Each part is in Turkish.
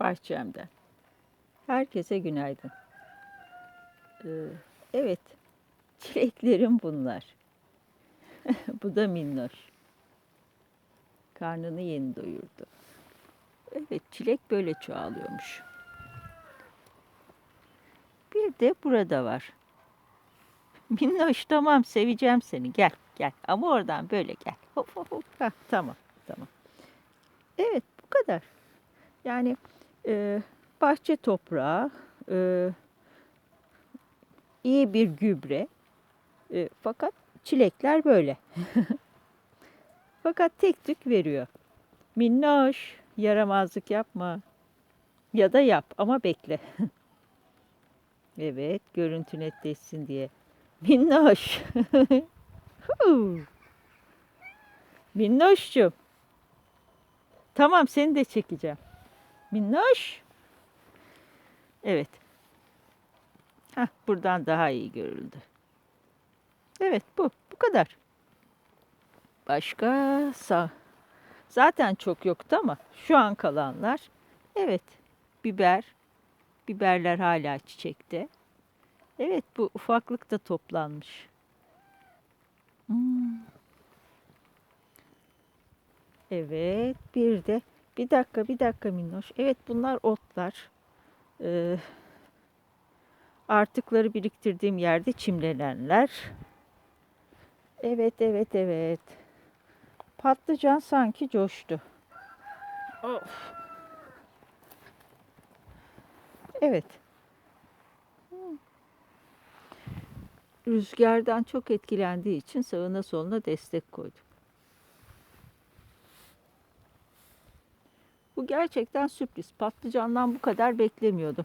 bahçemden. Herkese günaydın. Ee, evet, çileklerim bunlar. Bu da minnoş. Karnını yeni doyurdu. Evet, çilek böyle çoğalıyormuş. Bir de burada var. Minnoş tamam seveceğim seni gel gel ama oradan böyle gel. Hop hop hop. Hah, tamam tamam. Evet bu kadar. Yani e, bahçe toprağı, e, iyi bir gübre. E, fakat çilekler böyle. fakat tek tük veriyor. Minnoş yaramazlık yapma. Ya da yap ama bekle. evet görüntü netleşsin diye. Minnoş. Minnoş'cum. Tamam seni de çekeceğim. Minnoş. Evet. Hah, buradan daha iyi görüldü. Evet bu. Bu kadar. Başka sa zaten çok yoktu ama şu an kalanlar. Evet. Biber. Biberler hala çiçekte. Evet bu ufaklık da toplanmış. Hmm. Evet bir de bir dakika bir dakika minnoş. Evet bunlar otlar. Ee, artıkları biriktirdiğim yerde çimlenenler. Evet evet evet. Patlıcan sanki coştu. Of. Evet. rüzgardan çok etkilendiği için sağına soluna destek koydum. Bu gerçekten sürpriz. Patlıcandan bu kadar beklemiyordum.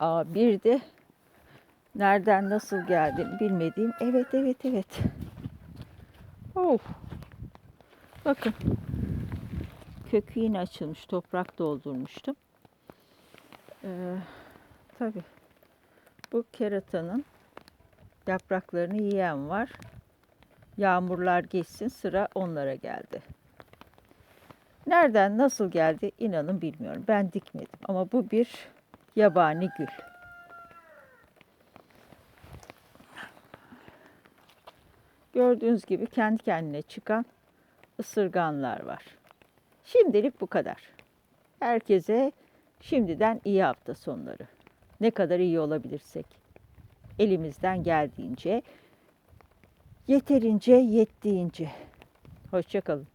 Aa, bir de nereden nasıl geldiğini bilmediğim. Evet, evet, evet. Of. Bakın. Kökü yine açılmış. Toprak doldurmuştum. Ee, tabii bu keratanın yapraklarını yiyen var. Yağmurlar geçsin sıra onlara geldi. Nereden nasıl geldi inanın bilmiyorum. Ben dikmedim ama bu bir yabani gül. Gördüğünüz gibi kendi kendine çıkan ısırganlar var. Şimdilik bu kadar. Herkese Şimdiden iyi hafta sonları. Ne kadar iyi olabilirsek. Elimizden geldiğince, yeterince, yettiğince. Hoşçakalın.